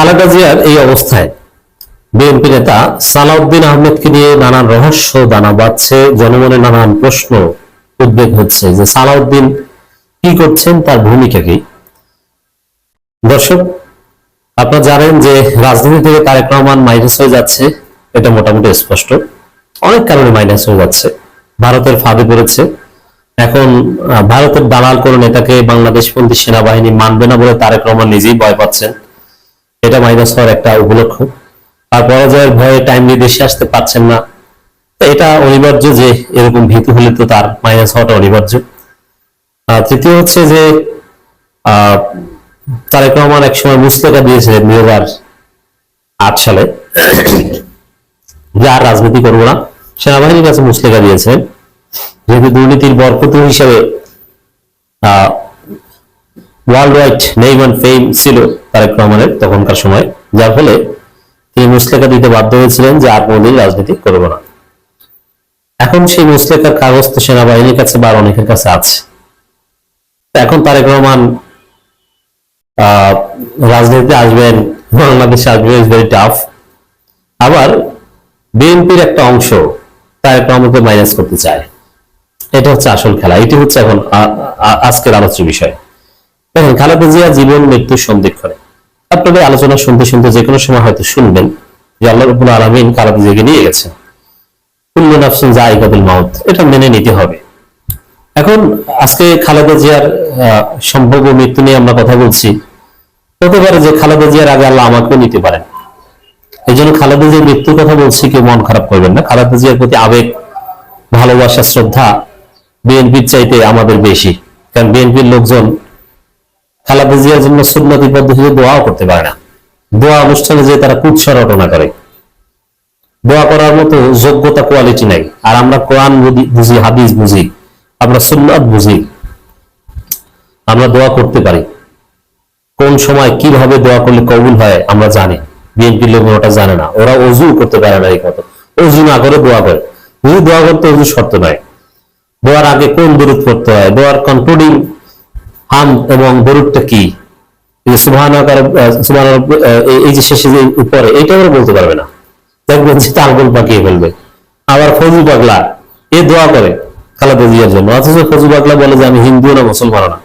খালেদা জিয়ার এই অবস্থায় বিএনপি নেতা সালাউদ্দিন আহমেদকে নিয়ে নানান রহস্য দানা বাঁধছে জনমনে নানান প্রশ্ন উদ্বেগ হচ্ছে যে সালাউদ্দিন কি করছেন, তার ভূমিকা কি? দর্শক, আপনারা জানেন যে রাজনীতি থেকে তারেক রহমান মাইনাস হয়ে যাচ্ছে, এটা মোটামুটি স্পষ্ট। অনেক কারণে মাইনাস হয়ে যাচ্ছে। ভারতের ফাঁদে পড়েছে। এখন ভারতের দালাল কোন নেতাকে বাংলাদেশপন্থী সেনাবাহিনী মানবে না বলে তারেক রহমান নিজেই ভয় পাচ্ছেন। এটা মাইনাস হওয়ার একটা উপলক্ষ আর পরাজয়ের ভয়ে টাইমলি দেশে আসতে পারছেন না। এটা অনিবার্য যে এরকম ভীতু হলে তো তার মাইনাস হওয়াটা অনিবার্য। তৃতীয় হচ্ছে যে তারেক রহমান একসময় মুস্তকা দিয়েছিলেন দুই হাজার আট সালে। যে রাজনীতি করব না, সেনাবাহিনীর কাছে মুস্তকা দিয়েছেন যেহেতু দুর্নীতির বরকত হিসাবে world wide name and fame ছিল তারেক রহমানের তখনকার সময়, যার ফলে তিনি মুসলেখা দিতে বাধ্য হয়েছিলেন যে আর কোনোদিন রাজনীতি করব না। এখন সেই মুসলেখার কাগজ তো সেনাবাহিনীর কাছে বা অনেকের কাছে আছে। এখন তারেক রহমান রাজনীতিতে আসবেন, বাংলাদেশে আসবেন ইজ ভেরি টাফ আবার বিএনপির একটা অংশ তারেক রহমানকে মাইনাস করতে চায়। এটা হচ্ছে আসল খেলা, এটি হচ্ছে এখন আজকের আলোচ্য বিষয়। দেখেন, খালেদা জিয়া জীবন মৃত্যুর সন্ধিক্ষণে। আপনাদের আলোচনা শুনতে শুনতে যে কোনো সময় হয়তো শুনবেন যে আল্লাহ রবুল আলমিন খালেদা জিয়াকে নিয়ে গেছেন কুল্লু নাফসুন জায়গাতুল মাউত, এটা মেনে নিতে হবে। এখন আজকে খালেদা জিয়ার সম্ভাব্য মৃত্যু নিয়ে আমরা কথা বলছি। হতে পারে যে খালেদা জিয়ার আগে আল্লাহ আমাকেও নিতে পারেন। এই জন্য খালেদা জিয়ার মৃত্যুর কথা বলছি, কেউ মন খারাপ করবেন না। খালেদা জিয়ার প্রতি আবেগ, ভালোবাসা, শ্রদ্ধা, বিএনপির চাইতে আমাদের বেশি। কারণ বিএনপির লোকজন খালেদা জিয়ার জন্য সুন্নতি পদ্ধতিতে দোয়াও করতে পারে না। দোয়া অনুষ্ঠানে যে তারা কুৎসা রটনা করে। দোয়া করার মতো যোগ্যতা কোয়ালিটি নাই। আর আমরা কোরআন বুঝি- হাদিস বুঝি, আমরা সুন্নাত বুঝি, আমরা দোয়া করতে পারি। কোন সময় কীভাবে দোয়া করলে কবুল হয় আমরা জানি। বিএনপির লোক ওটা জানে না। ওরা অজু করতে পারে না এই মতো। অজু না করে দোয়া করে। যদি দোয়া করতে অজু শর্ত নয় দোয়ার আগে কোন দরুদ পড়তে হয়? দোয়ার কনক্লুডিং হাম এবং দরুদটা কি? এই যে শেষে যে উপরে এটা বলতে পারবে না। দেখবেন তালগোল পাকিয়ে ফেলবে। আবার ফজু পাগলা, এ দোয়া করে খালাদা জন্য। অথচ ফজু পাগলা বলে যে আমি হিন্দু না মুসলমান না।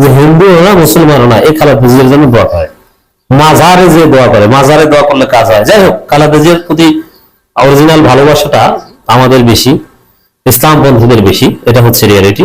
যে হিন্দু না মুসলমান না জন্য দোয়া করে। মাজারে যে দোয়া করে, মাজারে দোয়া করলে কাজ হয়। যাই হোক, খালাদা প্রতি অরিজিনাল ভালোবাসাটা আমাদের বেশি, ইসলাম পন্থীদের বেশি, এটা হচ্ছে রিয়ালিটি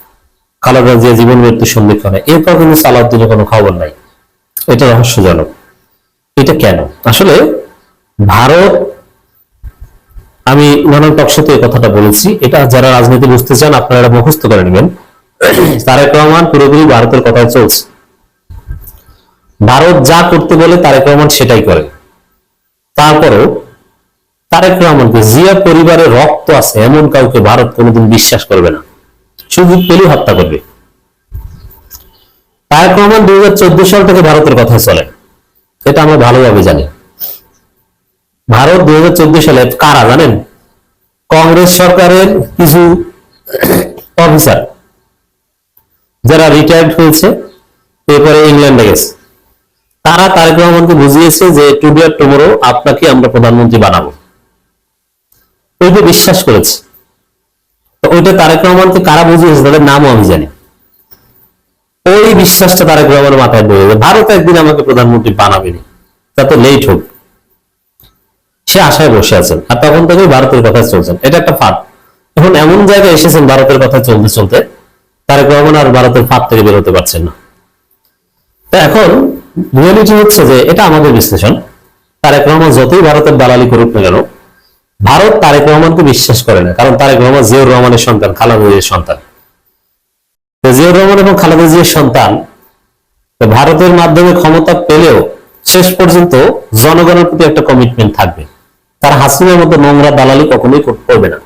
খালেদা জীবন মৃত্যু সন্ধিক্ষণে এরপর কিন্তু সালাউদ্দিনের কোনো খবর নাই। এটা রহস্যজনক। এটা কেন? আসলে ভারত, আমি নানান টকশোতে কথাটা বলেছি। এটা যারা রাজনীতি বুঝতে চান, আপনারা মুখস্থ করে নেবেন। তারেক রহমান পুরোপুরি ভারতের কথায় চলছে। ভারত যা করতে বলে, তারেক রহমান সেটাই করে। তারপরেও তারেক রহমানকে জিয়া পরিবারের রক্ত আছে, এমন কাউকে ভারত কোনোদিন বিশ্বাস করবে না। সুযোগ পেলেই হত্যা করবে। তারেক রহমান দুই সাল থেকে ভারতের কথা চলে। এটা আমরা ভালোভাবে জানি। ভারত দুই সালে কারা জানেন? কংগ্রেস সরকারের কিছু অফিসার যারা রিটায়ার্ড হয়েছে, এরপরে ইংল্যান্ডে গেছে। তারা তারেক রহমানকে বুঝিয়েছে যে টুডে টুমোরো আপনাকে আমরা প্রধানমন্ত্রী বানাবো। ওইটা বিশ্বাস করেছে। ওইটা তারেক রহমানকে কারা বুঝিয়েছে? তাদের নামও আমি জানি। ওই বিশ্বাসটা তারেক রহমানের মাথায় ঢুকে গেছে। ভারত একদিন আমাকে প্রধানমন্ত্রী বানাবেনি। তাতে লেট হোক। সে আশায় বসে আছেন। আর তখন থেকে ভারতের কথা চলছেন এটা একটা ফাঁদ। এখন এমন জায়গায় এসেছেন ভারতের কথা চলতে চলতে, তারেক রহমান আর ভারতের ফাঁদ থেকে বেরোতে পারছেন না। তো এখন রিয়েলিটি হচ্ছে যে এটা আমাদের বিশ্লেষণ। তারেক রহমান যতই ভারতের দালালি করুক না কেন ভারত তারেক রহমানকে বিশ্বাস করে না, কারণ তারেক রহমান জিয়াউর রহমানের সন্তান, খালেদা জিয়ার সন্তান। তো জিয়াউর রহমান এবং খালেদা জিয়ার সন্তান ভারতের মাধ্যমে ক্ষমতা পেলেও শেষ পর্যন্ত জনগণের প্রতি একটা কমিটমেন্ট থাকবে। তারা হাসিনার মতো নোংরা দালালি কখনোই কর- করবে না।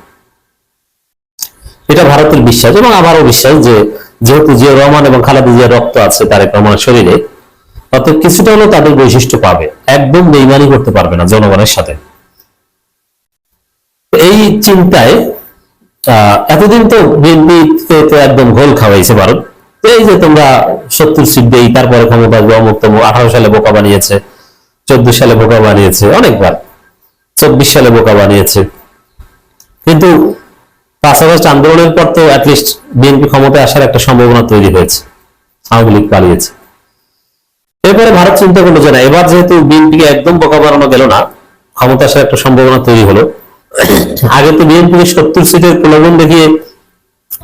এটা ভারতের বিশ্বাস এবং আমারও বিশ্বাস যে যেহেতু জিয়া রহমান এবং খালেদা জিয়ার রক্ত আছে তারেক রহমানের শরীরে অর্থাৎ কিছুটা হলেও তাদের বৈশিষ্ট্য পাবে। একদম বেইমানি করতে পারবে না জনগণের সাথে। এই চিন্তায় এতদিন তো বিএনপি তো একদম গোল খাওয়াইছে ভারত। এই যে তোমরা সত্তর সিট দেই তারপরে ক্ষমতা অমুক তমুক, আঠারো সালে বোকা বানিয়েছে, চোদ্দ সালে বোকা বানিয়েছে, অনেকবার, চব্বিশ সালে বোকা বানিয়েছে। কিন্তু পাঁচ আগস্ট আন্দোলনের পর তো অ্যাটলিস্ট বিএনপি ক্ষমতায় আসার একটা সম্ভাবনা তৈরি হয়েছে, আওয়ামী লীগ পালিয়েছে। এরপরে ভারত চিন্তা করল যে না, এবার যেহেতু বিএনপিকে একদম বোকা বানানো গেল না ক্ষমতা আসার একটা সম্ভাবনা তৈরি হলো আগে তো বিএনপিকে সত্তর সিটের প্রলোভন দেখিয়ে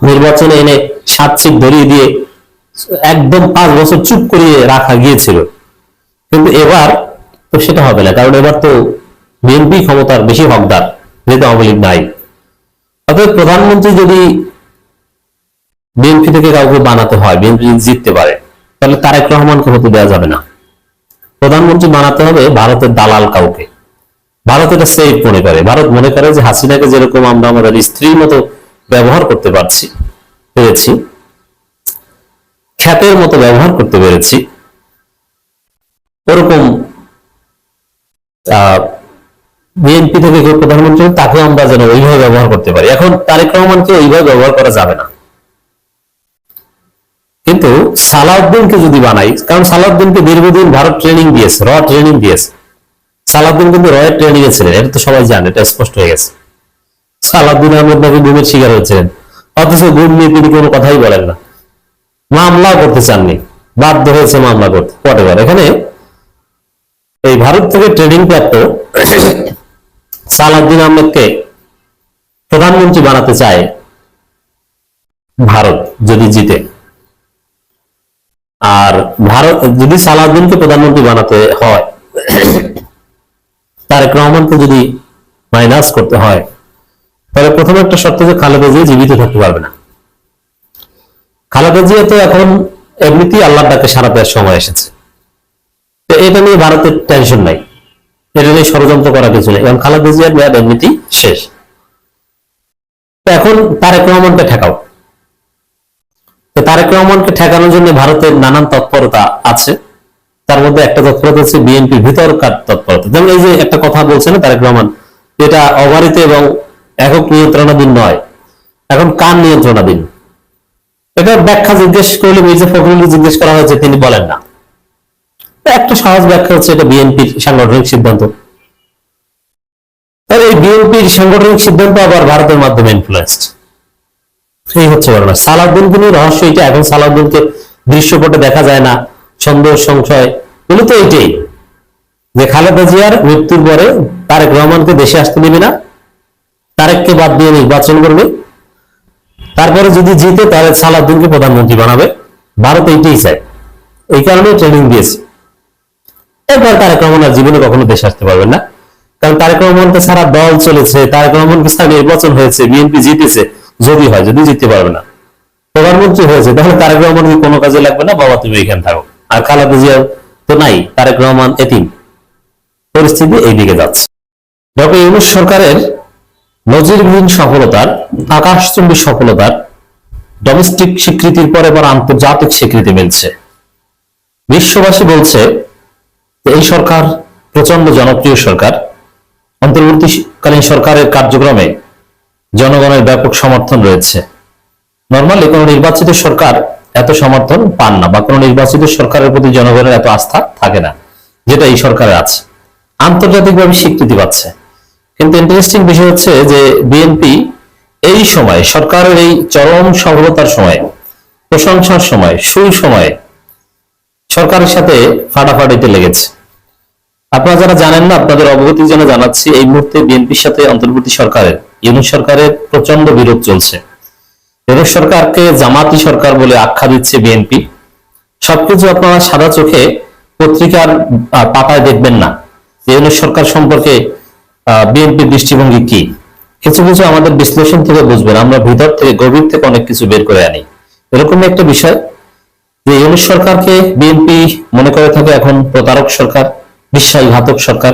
নির্বাচনে এনে সাত সিট ধরিয়ে দিয়ে একদম পাঁচ বছর চুপ করিয়ে রাখা গিয়েছিল। কিন্তু এবার তো সেটা হবে না, কারণ এবার তো বিএনপি ক্ষমতার বেশি হকদার, যেহেতু আওয়ামী লীগ নাই। অতএব প্রধানমন্ত্রী যদি বিএনপি থেকে কাউকে বানাতে হয়, বিএনপি যদি জিততে পারে, তাহলে তারেক রহমানকে হতে দেওয়া যাবে না। প্রধানমন্ত্রী বানাতে হবে ভারতের দালাল কাউকে। ভারত এটা সেফ মনে করে। ভারত মনে করে যে হাসিনাকে যেরকম আমরা আমাদের স্ত্রীর মতো ব্যবহার করতে পারছি, পেরেছি, খ্যাতের মতো ব্যবহার করতে পেরেছি, ওরকম বিএনপি থেকে কেউ প্রধানমন্ত্রী তাকে আমরা যেন ওইভাবে ব্যবহার করতে পারি। এখন তারেক রহমানকে ওইভাবে ব্যবহার করা যাবে না। কিন্তু সালাউদ্দিনকে যদি বানাই, কারণ সালাউদ্দিনকে দীর্ঘদিন ভারত ট্রেনিং দিয়েছে র ট্রেনিং দিয়েছে সালাউদ্দিন কিন্তু রয়ের ট্রেনিং এ ছিলেন, এটা তো সবাই জানে, এটা স্পষ্ট হয়ে গেছে। সালাউদ্দিন আহমেদ নাকি গুমের শিকার হয়েছিলেন। অথচ গুম নিয়ে তিনি কোনো কথাই বলেন না। মামলা করতে চাননি, বাধ্য হয়েছে মামলা করতে পটেবার এখানে এই ভারত থেকে ট্রেনিং প্রাপ্ত সালাউদ্দিন আহমেদকে প্রধানমন্ত্রী বানাতে চায় ভারত যদি জিতে। আর ভারত যদি সালাউদ্দিনকে প্রধানমন্ত্রী বানাতে হয় তারেক রহমানকে যদি মাইনাস করতে হয়, তাহলে প্রথমে একটা শর্ত যে খালেদা জিয়া জীবিত থাকতে পারবে না। খালেদা জিয়া তো এখন এমনিতেই আল্লাহর ডাকে সারা দেওয়ার সময় এসেছে। তো এটা নিয়ে ভারতের টেনশন নাই। এটা নিয়ে ষড়যন্ত্র করা কিছু নেই। কারণ খালেদা জিয়ার মেয়াদ এমনিতেই শেষ। এখন তারেক রহমানকে ঠেকাও। তারেক রহমানকে ঠেকানোর জন্য ভারতের নানান তৎপরতা আছে। তার মধ্যে একটা তৎপরতা হচ্ছে বিএনপির ভিতরকার তৎপরতা। যেমন এই যে একটা কথা বলছে না তারেক রহমান, এটা অবারিত এবং একক নিয়ন্ত্রণাধীন নয়, এখন কার নিয়ন্ত্রণাধীন? এটা ব্যাখ্যা জিজ্ঞেস করলে মির্জা ফখরুল জিজ্ঞেস করা হয়েছে, তিনি বলেন না। একটা সহজ ব্যাখ্যা হচ্ছে এটা বিএনপির সাংগঠনিক সিদ্ধান্ত। আর এই বিএনপির সাংগঠনিক সিদ্ধান্ত আবার ভারতের মাধ্যমে ইনফ্লুয়েসড এই হচ্ছে ঘটনা। সালাউদ্দিনকে নিয়ে রহস্য এটা, এখন সালাউদ্দিনকে দৃশ্যপটে দেখা যায় না। সন্দেহ সংশয় মূলত এইটাই। যে খালেদা জিয়ার মৃত্যুর পরে তারেক রহমানকে দেশে আসতে দেবে না, তারেককে বাদ দিয়ে নির্বাচন করবে। তারপরে যদি জিতে তাহলে সালাউদ্দিনকে প্রধানমন্ত্রী বানাবে। ভারত এইটাই চায়। এই কারণে ট্রেনিং দিয়েছে। এরপর তারেক রহমান আর জীবনে কখনো দেশে আসতে পারবেন না। কারণ তারেক রহমানকে সারা দল চলেছে, তারেক রহমানকে সারা নির্বাচন হয়েছে, বিএনপি জিতেছে, যদি হয়, যদি জিততে পারবে না। প্রধানমন্ত্রী হয়েছে, তাহলে তারেক রহমান কি কোনো কাজে লাগবে না? বাবা, তুমি এখানে থাকো। আর খালেদা জিয়া তো নাই, তারেক রহমান এতিম। পরিস্থিতি এইদিকে যাচ্ছে। ডক্টর ইউনুস সরকারের নজিরবিহীন সফলতার, আকাশচুম্বী সফলতার ডোমেস্টিক স্বীকৃতির পর এবার আন্তর্জাতিক স্বীকৃতি মিলছে। বিশ্ববাসী বলছে এই সরকার প্রচণ্ড জনপ্রিয় সরকার। অন্তর্বর্তীকালীন সরকারের কার্যক্রমে জনগণের ব্যাপক সমর্থন রয়েছে। নর্মালি কোনো নির্বাচিত সরকার এত সমর্থন পান না, বা কোনো নির্বাচিত সরকারের প্রতি জনগণের এত আস্থা থাকে না, যেটা এই সরকারের আছে। আন্তর্জাতিকভাবে স্বীকৃতি পাচ্ছে। কিন্তু ইন্টারেস্টিং বিষয় হচ্ছে যে বিএনপি এই সময়, সরকারের এই চরম সফলতার সময়, প্রশংসার সময় সুই সময়ে, সরকারের সাথে ফাটাফাটিতে লেগেছে। আপনারা যারা জানেন না, আপনাদের অবগতির জন্য জানাচ্ছি, এই মুহূর্তে বিএনপির সাথে অন্তর্বর্তী সরকারের ইউনুস সরকারের প্রচণ্ড বিরোধ চলছে। ইউনুস সরকারকে জামাতি সরকার বলে আখ্যা দিচ্ছে বিএনপি। সবকিছু আপনারা সাদা চোখে পত্রিকার পাতায় দেখবেন না। ইউনুস সরকার সম্পর্কে বিএনপির দৃষ্টিভঙ্গি কি? কিছু কিছু আমাদের বিশ্লেষণ থেকে বুঝবেন। আমরা ভিতর থেকে, গভীর থেকে অনেক কিছু বের করে আনি। এরকম একটা বিষয় যে ইউনুস সরকারকে বিএনপি মনে করে থাকে এখন প্রতারক সরকার, বিশ্বাসঘাতক সরকার,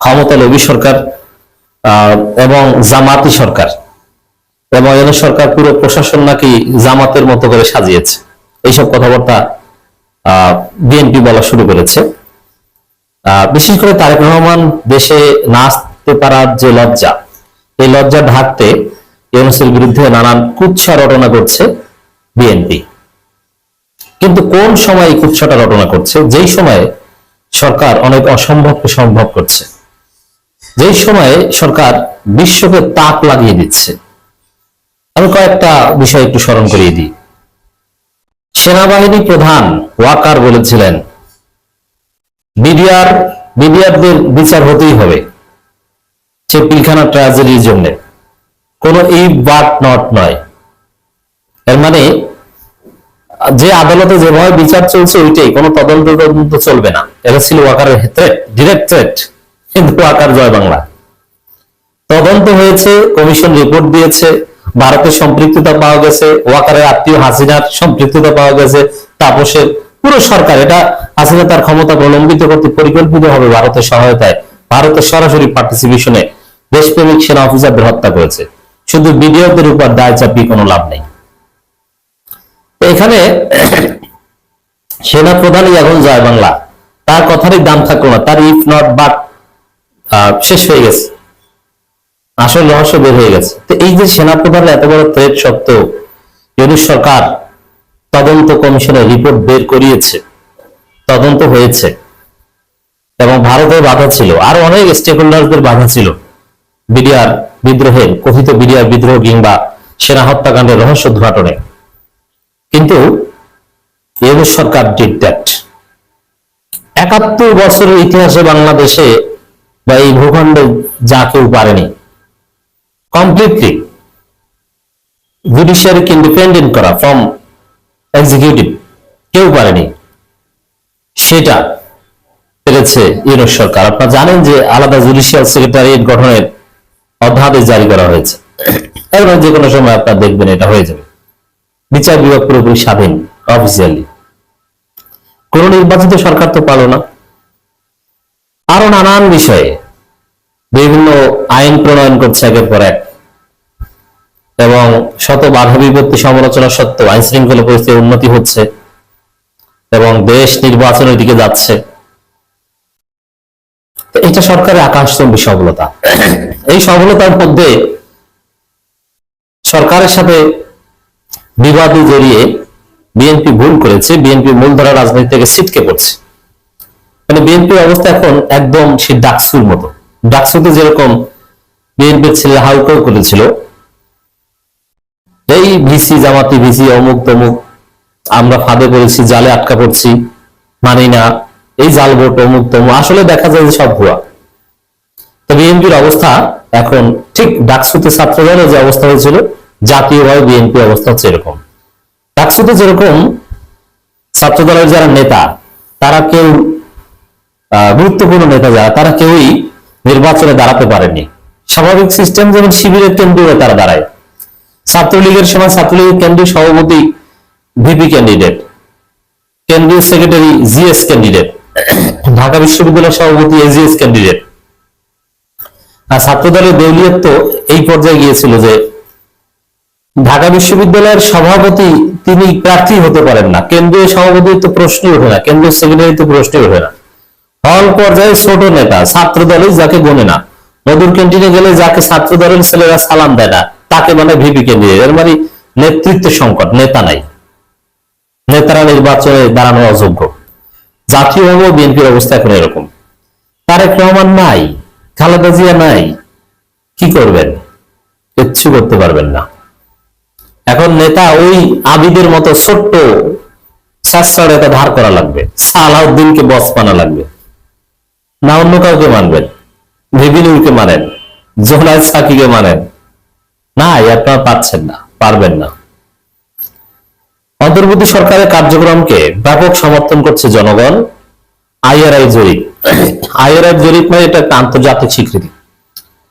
ক্ষমতা লোভী সরকার এবং জামাতি সরকার। এবং এখানে সরকার পুরো প্রশাসন নাকি জামাতের মতো করে সাজিয়েছে। এইসব কথাবার্তা আহ বিএনপি বলা শুরু করেছে। বিশেষ করে তারেক রহমান দেশে না আসতে পারার যে লজ্জা, এই লজ্জা ঢাকতে ইউনুসের বিরুদ্ধে নানান কুৎসা রটনা করছে বিএনপি। কিন্তু কোন সময় এই কুৎসাটা রটনা করছে? যেই সময়ে সরকার অনেক অসম্ভবকে সম্ভব করছে। যেই সময়ে সরকার বিশ্বকে তাক লাগিয়ে দিচ্ছে। আমি কয়েকটা বিষয় একটু স্মরণ করিয়ে দিই। সেনাবাহিনী প্রধান ওয়াকার বলেছিলেন বিডিআর বিডিআরদের বিচার হতেই হবে। সে পিলখানা ট্রাজেডির জন্য। কোন এই বাট নট নয়। এর মানে যে আদালতে যেভাবে বিচার চলছে ওইটাই, কোনো তদন্ত তদন্ত চলবে না। এটা ছিল ওয়াকারের থ্রেট ডিরেক্ট থ্রেট কিন্তু ওয়াকার জয় বাংলা। তদন্ত হয়েছে, কমিশন রিপোর্ট দিয়েছে ভারতের সম্পৃক্ততা পাওয়া গেছে, ওয়াকারের আত্মীয় হাসিনার সম্পৃক্ততা পাওয়া গেছে, তাপসের পুরো সরকার, এটা হাসিনা তার ক্ষমতা প্রলম্বিত করতে পরিকল্পিত হবে ভারতের সহায়তায় ভারতের সরাসরি পার্টিসিপেশনে দেশপ্রেমিক সেনা অফিসারদের হত্যা করেছে। শুধু বিডিওদের উপর দায় চাপিয়ে কোনো লাভ নেই। এখানে সেনা প্রধানই এখন জয় বাংলা। তার কথারই দাম থাকল না, তার ইফ নট বাট শেষ হয়ে গেছে। আসল রহস্য বের হয়ে গেছে। তো এই যে সেনাপ্রধানের এত বড় থ্রেট সত্ত্বেও ইউনিশ সরকার তদন্ত কমিশনের রিপোর্ট বের করিয়েছে, তদন্ত হয়েছে এবং ভারতের বাধা ছিল। আর অনেক স্টেক হোল্ডারদের বাধা ছিল। বিডিআর বিদ্রোহের, কথিত বিডিআর বিদ্রোহ কিংবা সেনা হত্যাকাণ্ডের রহস্য উদ্ঘাটনে। কিন্তু ইউনিশ সরকার ডিড দ্যাট একাত্তর বছরের ইতিহাসে বাংলাদেশে বা এই ভূখণ্ডে যা কেউ পারেনি কমপ্লিটলি জুডিশিয়ারিকে ইন্ডিপেন্ডেন্ট করা ফ্রম এক্সিকিউটিভ কেউ পারেনি। সেটা পেরেছে ইউনিট সরকার। আপনারা জানেন যে আলাদা জুডিশিয়াল সেক্রেটারিয়েট গঠনের অধ্যাদেশ জারি করা হয়েছে। এবার যে কোনো সময় আপনারা দেখবেন এটা হয়ে যাবে। বিচার বিভাগ পুরোপুরি স্বাধীন অফিসিয়ালি কোন নির্বাচিত সরকার তো পারল না। আরও নানান বিষয়ে বিভিন্ন আইন প্রণয়ন করছে একের পর এক। এবং শত বাধা বিপত্তি সমালোচনা সত্ত্বেও আইন শৃঙ্খলা পরিস্থিতির উন্নতি হচ্ছে এবং দেশ নির্বাচনের দিকে যাচ্ছে। এটা সরকারের আকাশচম্বী সফলতা। এই সফলতার মধ্যে সরকারের সাথে বিবাদে জড়িয়ে বিএনপি ভুল করেছে, বিএনপি মূলধারা রাজনীতি থেকে ছিটকে পড়ছে। মানে বিএনপির অবস্থা এখন একদম সে ডাকসুর মতো। ডাকসুতে যেরকম বিএনপির ছেলে হাউকাউ করেছিল, এই ভিসি জামাতি, ভিসি অমুক তমুক, আমরা ফাঁদে পড়েছি, জালে আটকা পড়ছি, মানি না, এই জাল ভোট, অমুক তমুক, আসলে দেখা যায় যে সব ভুয়া। তো বিএনপির অবস্থা এখন ঠিক ডাকসুতে ছাত্রদলের যে অবস্থা হয়েছিল, জাতীয়ভাবে বিএনপি অবস্থা হচ্ছে এরকম। ডাকসুতে যেরকম ছাত্রদলের যারা নেতা, তারা কেউ গুরুত্বপূর্ণ নেতা যারা, তারা কেউই নির্বাচনে দাঁড়াতে পারেনি স্বাভাবিক সিস্টেম যেমন শিবিরের কেন্দ্রীয় তারা দাঁড়ায়। ছাত্রলীগের সময় ছাত্রলীগের কেন্দ্রীয় সভাপতি ভিপি ক্যান্ডিডেট কেন্দ্রীয় সেক্রেটারি জিএস ক্যান্ডিডেট ঢাকা বিশ্ববিদ্যালয়ের সভাপতি এজিএস ক্যান্ডিডেট আর ছাত্রদলের দেউলিয়ত্ব এই পর্যায়ে গিয়েছিল যে, ঢাকা বিশ্ববিদ্যালয়ের সভাপতি তিনি প্রার্থী হতে পারেন না। কেন্দ্রীয় সভাপতি তো প্রশ্নই ওঠে না, কেন্দ্রীয় সেক্রেটারি তো প্রশ্নই ওঠে না। হল পর্যায়ে ছোট নেতা, ছাত্র দলে যাকে গনে না। মধুর ক্যান্টিনে গেলে যাকে ছাত্র দলের ছেলেরা সালাম দেয় না, তাকে মানে ভিপি ক্যান্ডিডেট এর মানে নেতৃত্ব সংকট, নেতা নাই। নেতারা নির্বাচনে দাঁড়ানো অযোগ্য। জাতীয়ভাবে বিএনপির অবস্থা এখন এরকম। তারেক রহমান নাই, খালেদা জিয়া নাই, কি করবেন? কিচ্ছু করতে পারবেন না। এখন নেতা ওই আবিদের মতো ছোট্ট নেতা ধার করা লাগবে। সালাউদ্দিনকে বস বানা লাগবে। না অন্য কাউকে মানবেন। ভিবিনুরকে মানেন জোহরাজ সাকিকে মানেন। না, এই আপনারা পাচ্ছেন না, পারবেন না। অন্তর্বর্তী সরকারের কার্যক্রমকে ব্যাপক সমর্থন করছে জনগণ। আইআরআই জরিপ। আইআরআই জরিপ মানে এটা একটা আন্তর্জাতিক স্বীকৃতি।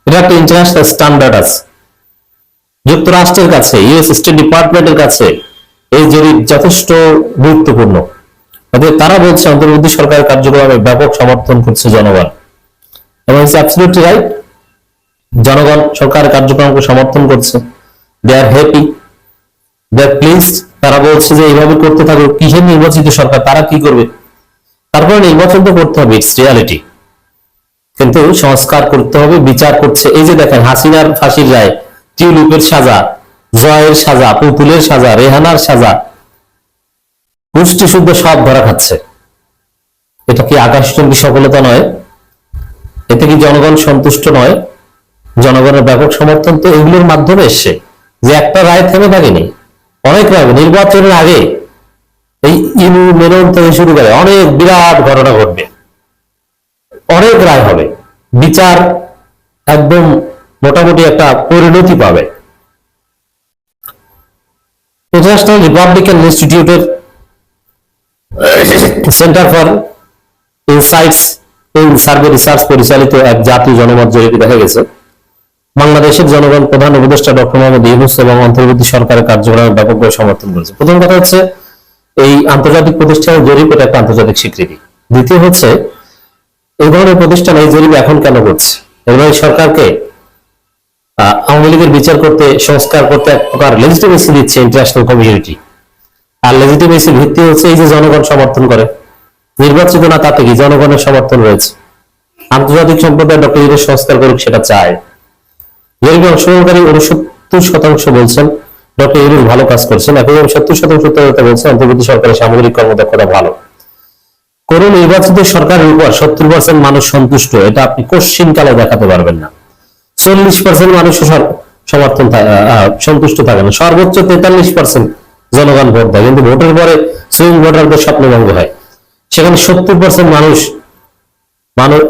এটা একটা ইন্টারন্যাশনাল স্ট্যান্ডার্ড আছে। যুক্তরাষ্ট্রের কাছে ইউএস স্টেট ডিপার্টমেন্টের কাছে এই জরিপ যথেষ্ট গুরুত্বপূর্ণ। অতএব তারা বলছে, অন্তর্বর্তী সরকারের কার্যক্রমে ব্যাপক সমর্থন করছে জনগণ। এবং ইটস রাইট জনগণ সরকার কার্যক্রমকে সমর্থন করছে। দে আর হ্যাপি দে আর প্লিজ তারা বলছে যে এইভাবে করতে থাকো, কিসের নির্বাচিত সরকার, তারা কি করবে? তারপরে নির্বাচন তো করতে হবে ইটস রিয়ালিটি কিন্তু সংস্কার করতে হবে, বিচার করছে, এই যে দেখেন, হাসিনার ফাঁসির রায়, টিউলিপের সাজা, জয়ের সাজা, পুতুলের সাজা, রেহানার সাজা পুষ্টি শুদ্ধ সব ধরা খাচ্ছে। এটা কি আকাশচুম্বী সফলতা নয়? এতে কি জনগণ সন্তুষ্ট নয়? জনগণের ব্যাপক সমর্থন তো এগুলোর মাধ্যমে এসছে যে একটা রায় থেমে থাকেনি অনেক রায়, নির্বাচনের আগে এই ইনু মেরন থেকে শুরু করে অনেক বিরাট ঘটনা ঘটবে। অনেক রায় হবে। বিচার একদম মোটামুটি একটা পরিণতি পাবে। ইন্টারন্যাশনাল রিপাবলিকান ইনস্টিটিউটের সেন্টার ফর ইনসাইটস এই সার্ভে রিসার্চ পরিচালিত এক জাতীয় জনমত জরিপে দেখা গেছে। বাংলাদেশের জনগণ প্রধান উপদেষ্টা ডক্টর মোহাম্মদ ইউনুস এবং অন্তর্বর্তী সরকারের কার্যক্রমে ব্যাপকভাবে সমর্থন করেছে। প্রথম কথা হচ্ছে, এই আন্তর্জাতিক প্রতিষ্ঠানের জরিপ এটা একটা আন্তর্জাতিক স্বীকৃতি। দ্বিতীয় হচ্ছে, এই ধরনের প্রতিষ্ঠান এই জরিপ এখন কেন করছে? এগুলো এই সরকারকে আওয়ামী লীগের বিচার করতে, সংস্কার করতে এক প্রকার লেজিটিমেসি দিচ্ছে ইন্টারন্যাশনাল কমিউনিটি আর লেজিটিমেসি ভিত্তি হচ্ছে এই যে জনগণ সমর্থন করে। নির্বাচিত না, তাতে কি? জনগণের সমর্থন রয়েছে। আন্তর্জাতিক সম্প্রদায় ডক্টর ইউনুস সংস্কার করুক, সেটা চায়। জরিপে অংশগ্রহণকারী উনসত্তর শতাংশ বলছেন, ডক্টর ইউনুস ভালো কাজ করছেন। একই সত্তর শতাংশ উত্তরদাতা বলছেন, অন্তর্বর্তী সরকারের সামগ্রিক কর্মদক্ষতা ভালো। কোন নির্বাচিত সরকারের উপর সত্তর পার্সেন্ট মানুষ সন্তুষ্ট, এটা আপনি কোশ্চিন কালে দেখাতে পারবেন না। চল্লিশ পার্সেন্ট মানুষ সমর্থন সন্তুষ্ট থাকে না। সর্বোচ্চ তেতাল্লিশ পার্সেন্ট জনগণ ভোট দেয়। কিন্তু ভোটের পরে সুইং ভোটারদের স্বপ্নভঙ্গ হয়। সেখানে সত্তর পার্সেন্ট মানুষ মানুষ